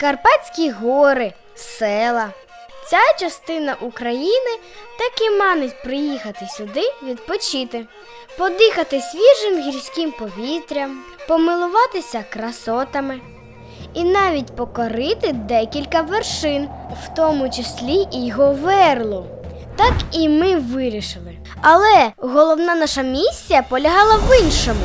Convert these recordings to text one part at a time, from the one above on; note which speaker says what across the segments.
Speaker 1: Карпатські гори, села. Ця частина України так і манить приїхати сюди відпочити, подихати свіжим гірським повітрям, помилуватися красотами і навіть покорити декілька вершин, в тому числі і Говерлу. Так і ми вирішили. Але головна наша місія полягала в іншому,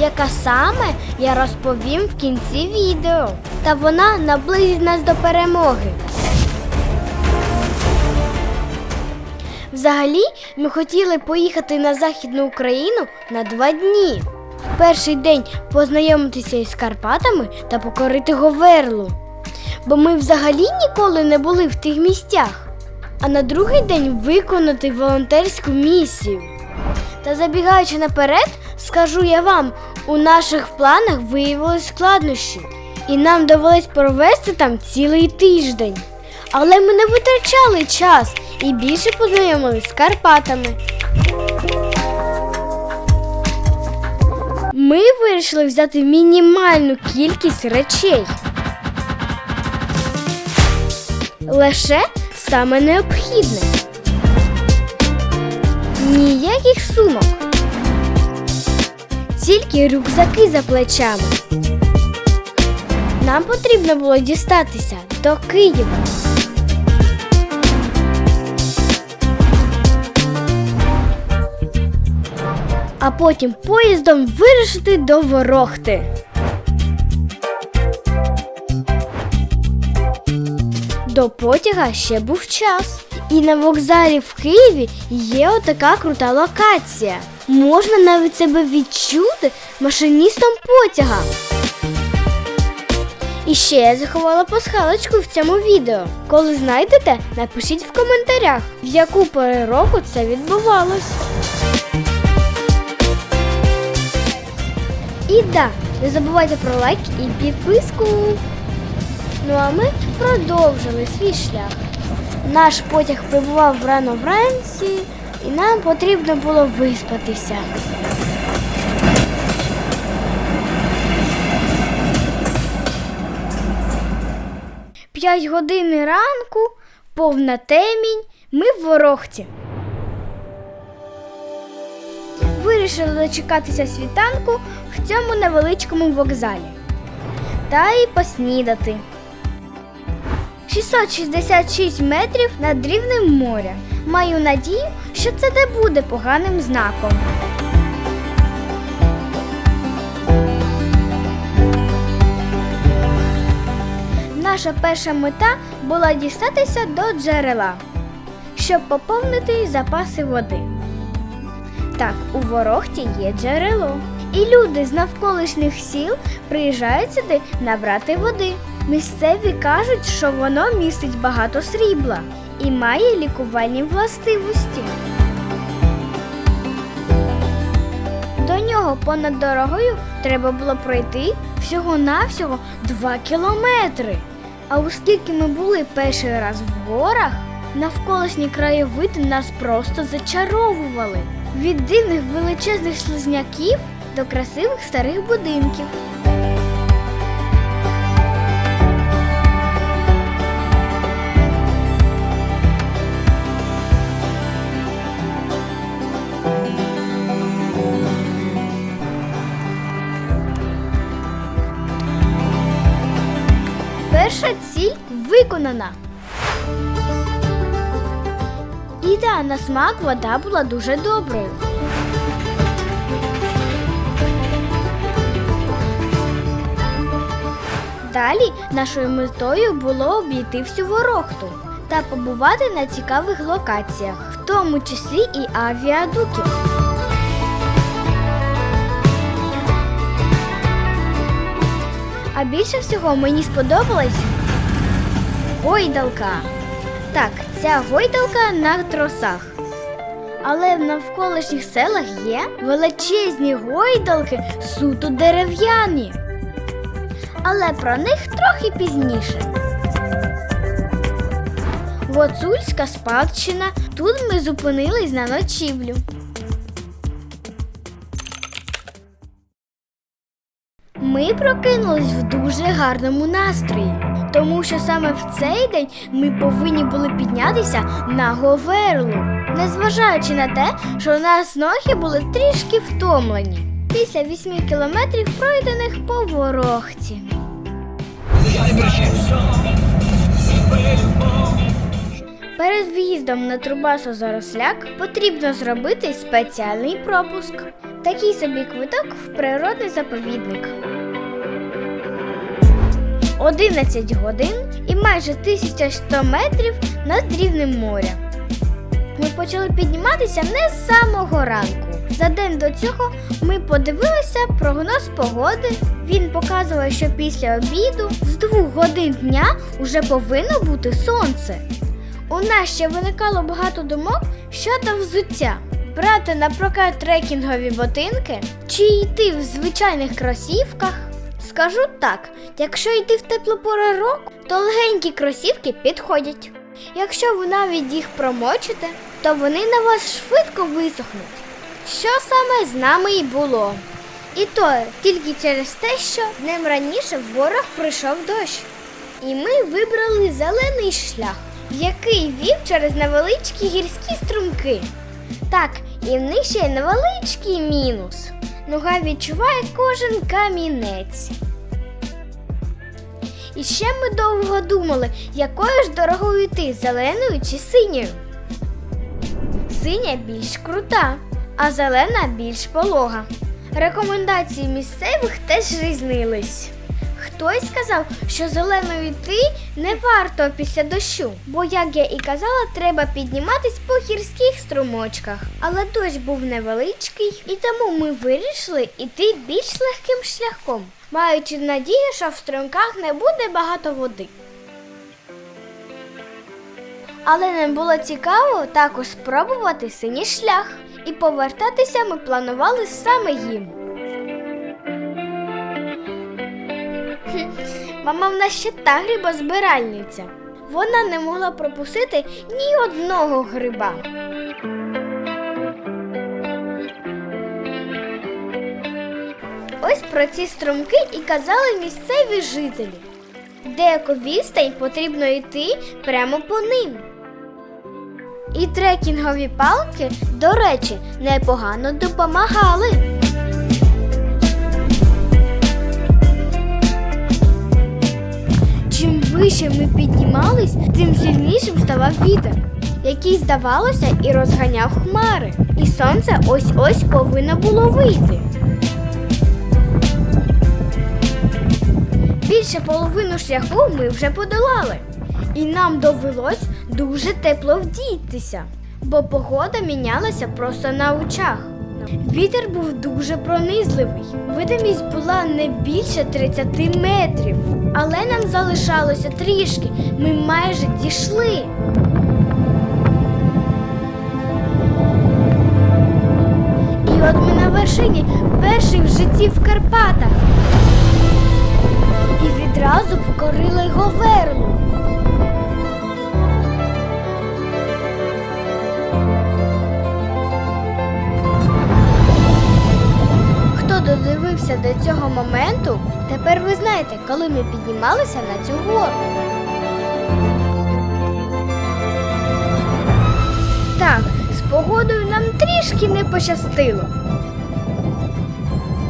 Speaker 1: яка саме я розповім в кінці відео. Та вона наблизить нас до перемоги. Взагалі, ми хотіли поїхати на Західну Україну на два дні. В перший день познайомитися із Карпатами та покорити Говерлу. Бо ми взагалі ніколи не були в тих місцях. А на другий день виконати волонтерську місію. Та забігаючи наперед, скажу я вам, у наших планах виявилось складнощі, і нам довелось провести там цілий тиждень. Але ми не витрачали час і більше познайомились з Карпатами. Ми вирішили взяти мінімальну кількість речей. Лише саме необхідне. Ніяких сумок. Тільки рюкзаки за плечами. Нам потрібно було дістатися до Києва. А потім поїздом вирушити до Ворохти. До потяга ще був час. І на вокзалі в Києві є отака крута локація. Можна навіть себе відчути машиністом потяга. І ще я заховала пасхалочку в цьому відео. Коли знайдете, напишіть в коментарях, в яку пору року це відбувалось. І да, не забувайте про лайк і підписку. Ну а ми продовжили свій шлях. Наш потяг прибував рано вранці, і нам потрібно було виспатися. П'ять годин ранку, повна темінь, ми в ворохті. Вирішили дочекатися світанку в цьому невеличкому вокзалі. Та й поснідати. 666 метрів над рівнем моря. Маю надію, що це не буде поганим знаком. Наша перша мета була дістатися до джерела, щоб поповнити запаси води. Так, у Ворохті є джерело. І люди з навколишніх сіл приїжджають сюди набрати води. Місцеві кажуть, що воно містить багато срібла і має лікувальні властивості. До нього понад дорогою треба було пройти всього-навсього 2 кілометри. А оскільки ми були перший раз в горах, навколишні краєвиди нас просто зачаровували. Від дивних величезних слизняків до красивих старих будинків. Виконана. І да, на смак вода була дуже доброю. Далі нашою метою було обійти всю ворохту та побувати на цікавих локаціях, в тому числі і авіадуки. А більше всього мені сподобалась гойдалка. Так, ця гойдалка на тросах. Але в навколишніх селах є величезні гойдалки суто дерев'яні. Але про них трохи пізніше. Гоцульська спадщина. Тут ми зупинились на ночівлю. Ми прокинулись в дуже гарному настрої, тому що саме в цей день ми повинні були піднятися на Говерлу, незважаючи на те, що у нас ноги були трішки втомлені після 8 кілометрів пройдених по ворохті. Перед в'їздом на Трубасо Заросляк потрібно зробити спеціальний пропуск. Такий собі квиток в природний заповідник. 11 годин і майже 1100 метрів над рівнем моря. Ми почали підніматися не з самого ранку. За день до цього ми подивилися прогноз погоди. Він показував, що після обіду з двох годин дня вже повинно бути сонце. У нас ще виникало багато думок щодо взуття. Брати на прокат трекінгові ботинки чи йти в звичайних кросівках. Скажу так, якщо йти в теплу пору року, то легенькі кросівки підходять. Якщо ви навіть їх промочите, то вони на вас швидко висохнуть. Що саме з нами і було. І то тільки через те, що днем раніше в горах прийшов дощ. І ми вибрали зелений шлях, який вів через невеличкі гірські струмки. Так, і в них ще є невеличкий мінус. Нога відчуває кожен камінець. І ще ми довго думали, якою ж дорогою йти, зеленою чи синьою. Синя більш крута, а зелена більш полога. Рекомендації місцевих теж різнились. Хтось сказав, що зеленою йти не варто після дощу, бо, як я і казала, треба підніматись по гірських струмочках. Але дощ був невеличкий, і тому ми вирішили йти більш легким шляхом, маючи надію, що в струмках не буде багато води. Але нам було цікаво також спробувати синій шлях, і повертатися ми планували саме їм. Мама в нас ще та грибозбиральниця. Вона не могла пропустити ні одного гриба. Ось про ці струмки і казали місцеві жителі. Деяку відстань потрібно йти прямо по ним. І трекінгові палки, до речі, непогано допомагали. Вище ми піднімались, тим сильнішим ставав вітер, який, здавалося, і розганяв хмари. І сонце ось-ось повинно було вийти. Більше половину шляху ми вже подолали, і нам довелось дуже тепло вдітися, бо погода мінялася просто на очах. Вітер був дуже пронизливий. Видимість була не більше 30 метрів, але нам залишалося трішки. Ми майже дійшли. І от ми на вершині перший в житті в Карпатах. І відразу покорили Говерлу. Додивився до цього моменту, тепер ви знаєте, коли ми піднімалися на цю гору. Так, з погодою нам трішки не пощастило.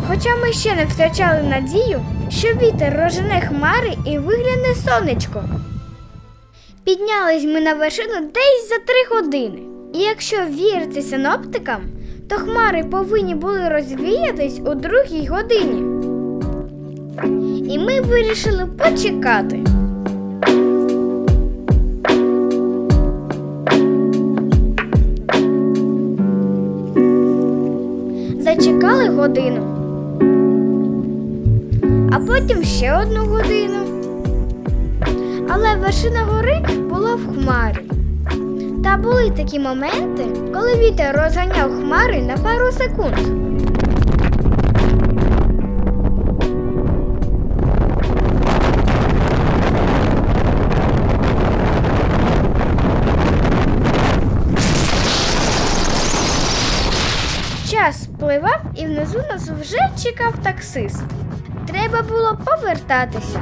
Speaker 1: Хоча ми ще не втрачали надію, що вітер розжене хмари і вигляне сонечко. Піднялись ми на вершину десь за три години. І якщо вірити синоптикам, то хмари повинні були розвіятись у другій годині. І ми вирішили почекати. Зачекали годину, а потім ще одну годину. Але вершина гори була в хмарі. Та були такі моменти, коли вітер розганяв хмари на пару секунд. Час спливав і внизу нас вже чекав таксист. Треба було повертатися.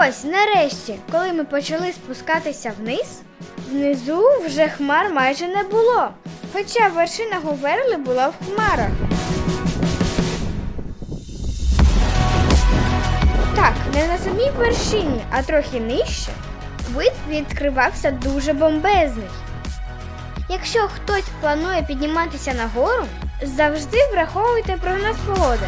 Speaker 1: Ось нарешті, коли ми почали спускатися вниз, внизу вже хмар майже не було. Хоча вершина Говерли була в хмарах. Так, не на самій вершині, а трохи нижче, вид відкривався дуже бомбезний. Якщо хтось планує підніматися нагору, завжди враховуйте прогноз погоди.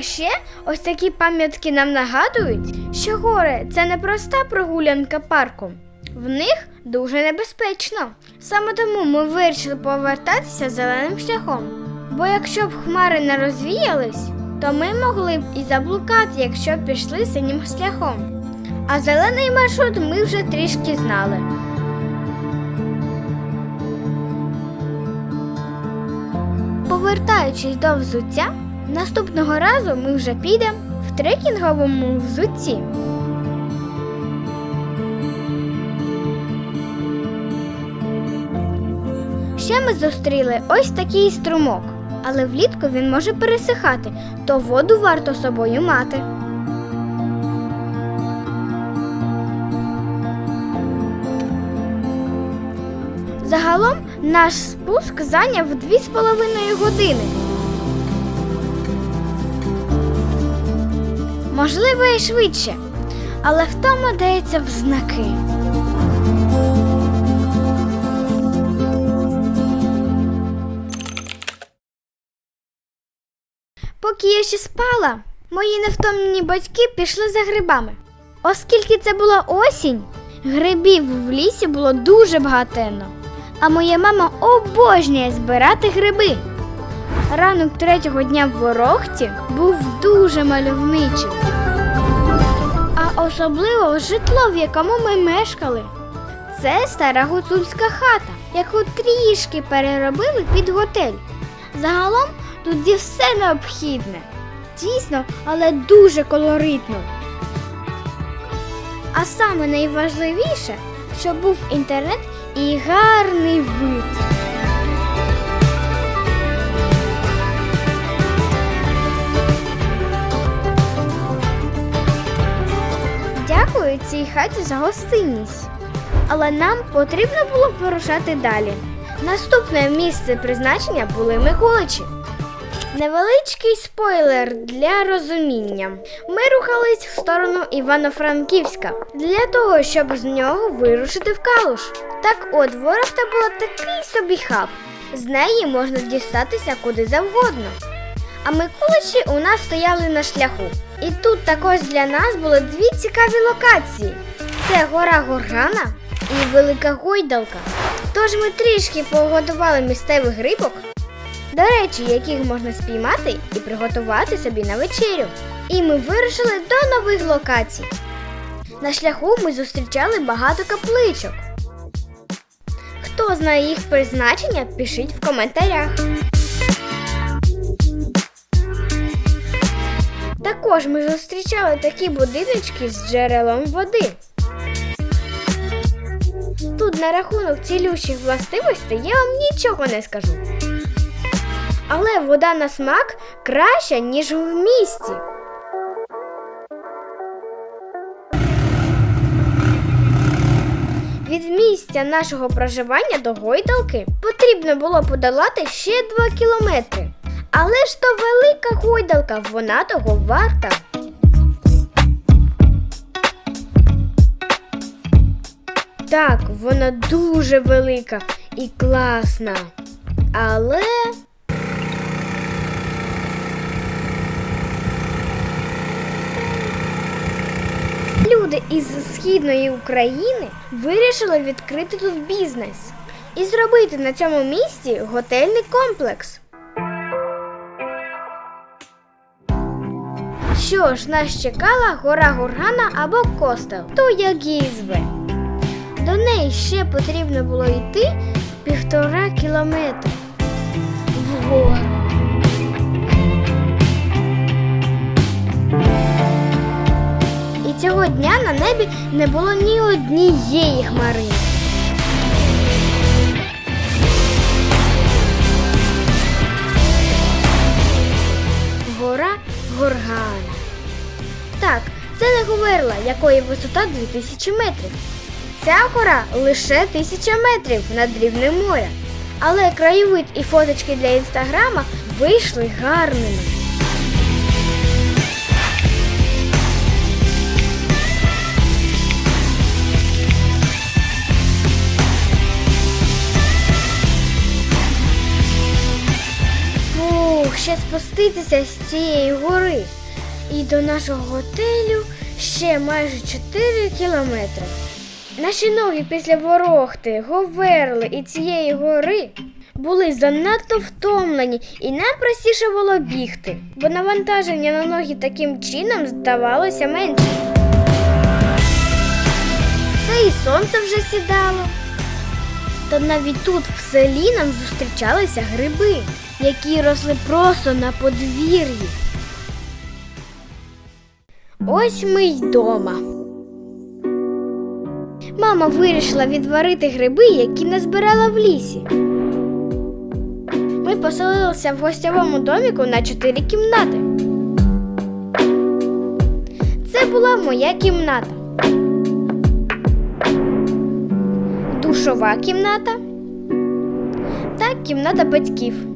Speaker 1: А ще ось такі пам'ятки нам нагадують, що гори це не проста прогулянка парком. В них дуже небезпечно. Саме тому ми вирішили повертатися зеленим шляхом. Бо якщо б хмари не розвіялись, то ми могли б і заблукати, якщо б пішли синім шляхом. А зелений маршрут ми вже трішки знали. Повертаючись до взуття, наступного разу ми вже підемо в трекінговому взутті. Ще ми зустріли ось такий струмок, але влітку він може пересихати, то воду варто собою мати. Загалом наш спуск зайняв 2,5 години. Можливо, і швидше, але втома дається в знаки. Поки я ще спала, мої невтомні батьки пішли за грибами. Оскільки це була осінь, грибів в лісі було дуже багатенно, а моя мама обожнює збирати гриби. Ранок третього дня в ворогті був дуже мальовничий. А особливо житло, в якому ми мешкали. Це стара гуцульська хата, яку трішки переробили під готель. Загалом тут є все необхідне. Дійсно, але дуже колоритно. А саме найважливіше, що був інтернет і гарний вид. Дякую хаті за гостинність. Але нам потрібно було вирушати далі. Наступне місце призначення були Миколичі. Невеличкий спойлер для розуміння. Ми рухались в сторону Івано-Франківська для того, щоб з нього вирушити в Калуш. Так от, ворогта була такий собі хаб. З неї можна дістатися куди завгодно. А Миколичі у нас стояли на шляху. І тут також для нас були дві цікаві локації: це гора Горгана і Велика Гойдалка. Тож ми трішки погодували місцевих рибок, до речі, яких можна спіймати і приготувати собі на вечерю. І ми вирушили до нових локацій. На шляху ми зустрічали багато капличок. Хто знає їх призначення, пишіть в коментарях. Також ми зустрічали такі будиночки з джерелом води. Тут на рахунок цілющих властивостей я вам нічого не скажу. Але вода на смак краща, ніж в місті. Від місця нашого проживання до гойдалки потрібно було подолати ще 2 кілометри. Але ж то велика гойдалка, вона того варта. Так, вона дуже велика і класна. Але. Люди із східної України вирішили відкрити тут бізнес і зробити на цьому місці готельний комплекс. Що ж, нас чекала гора Горгана або Костел, то як її зве. До неї ще потрібно було йти півтора кілометра. Вгору. І цього дня на небі не було ні однієї хмарини. Гора Горгана. Не говорила, якої висота 2000 метрів. Ця гора лише 1000 метрів над рівнем моря. Але краєвид і фоточки для інстаграма вийшли гарними. Фух, ще спуститися з цієї гори. І до нашого готелю ще майже 4 кілометри. Наші ноги після ворохти, говерли і цієї гори були занадто втомлені, і нам простіше було бігти, бо навантаження на ноги таким чином здавалося менше. Та і сонце вже сідало. Та навіть тут в селі нам зустрічалися гриби, які росли просто на подвір'ї. Ось ми й дома. Мама вирішила відварити гриби, які назбирала в лісі. Ми поселилися в гостьовому доміку на чотири кімнати. Це була моя кімната. Душова кімната та кімната батьків.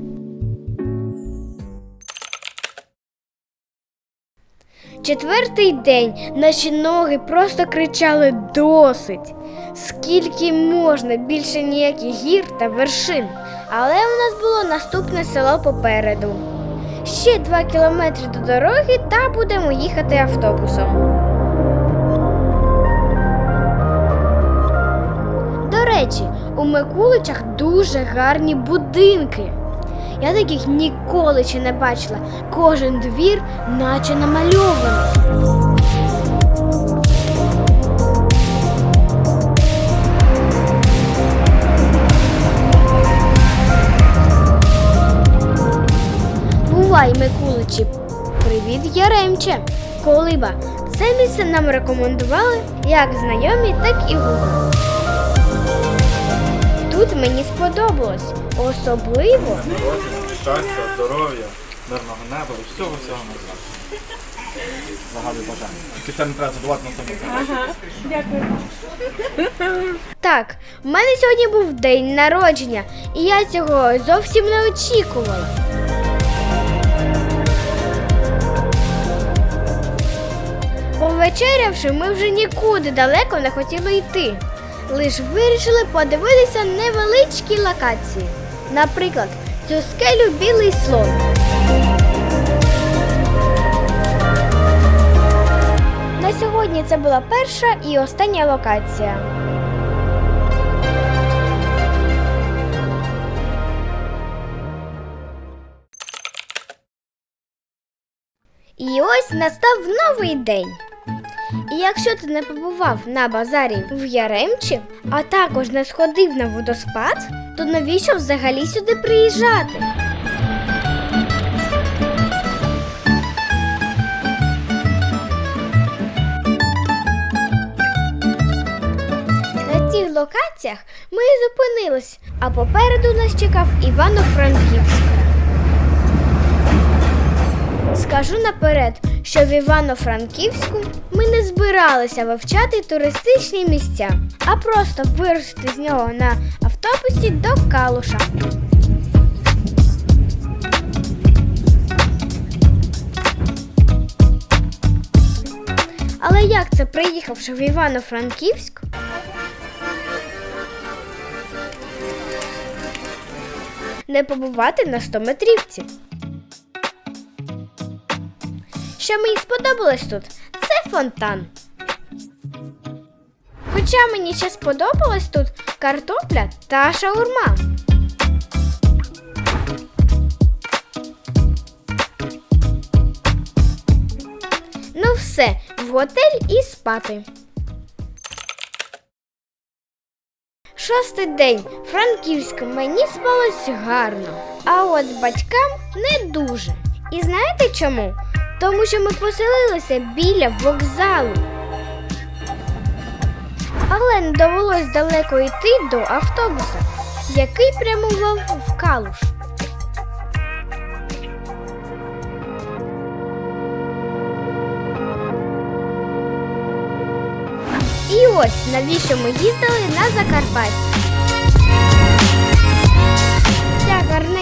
Speaker 1: Четвертий день наші ноги просто кричали досить. Скільки можна, більше ніяких гір та вершин. Але у нас було наступне село попереду. Ще два кілометри до дороги та будемо їхати автобусом. До речі, у Микуличах дуже гарні будинки. Я таких ніколи ще не бачила. Кожен двір наче намальований. Бувай, Микуличі. Привіт, Яремче. Колиба. Це місце нам рекомендували як знайомі, так і Google. Тут мені сподобалось. Особливо
Speaker 2: Народження, щастя, здоров'я, мирного неба і всього всього на світі. Загадую бажання. Тільки не треба задавати на тому.
Speaker 1: Так, в мене сьогодні був день народження, і я цього зовсім не очікувала. Повечерявши, ми вже нікуди далеко не хотіли йти. Лиш вирішили подивитися невеличкі локації. Наприклад, цю скелю білий слон. На сьогодні це була перша і остання локація. І ось настав новий день. І якщо ти не побував на базарі в Яремчі, а також не сходив на водоспад, то навіщо взагалі сюди приїжджати? На цих локаціях ми зупинились, а попереду нас чекав Івано-Франківськ. Скажу наперед, що в Івано-Франківську ми не збиралися вивчати туристичні місця, а просто вирушити з нього на автобусі до Калуша. Але як це приїхавши в Івано-Франківськ? Не побувати на 100 метрівці. Що мені сподобалось тут, це фонтан. Хоча мені ще сподобалась тут картопля та шаурма. Ну все, в готель і спати. Шостий день Франківськ мені спалось гарно, а от батькам не дуже. І знаєте чому? Тому що ми поселилися біля вокзалу. Але не довелось далеко йти до автобуса, який прямував в Калуш. І ось навіщо ми їздили на Закарпаття.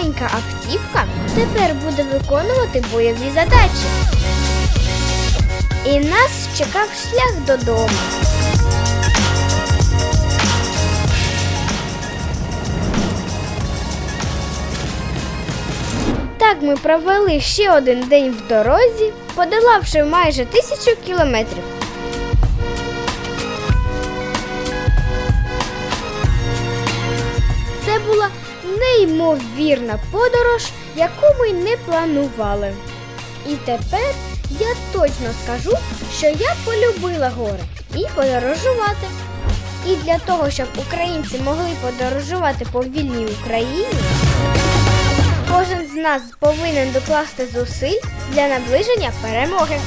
Speaker 1: Ця гарненька автівка тепер буде виконувати бойові задачі. І нас чекав шлях додому. Так ми провели ще один день в дорозі, подолавши майже тисячу кілометрів. Неймовірна подорож, яку ми не планували. І тепер я точно скажу, що я полюбила гори і подорожувати. І для того, щоб українці могли подорожувати по вільній Україні, кожен з нас повинен докласти зусиль для наближення перемоги.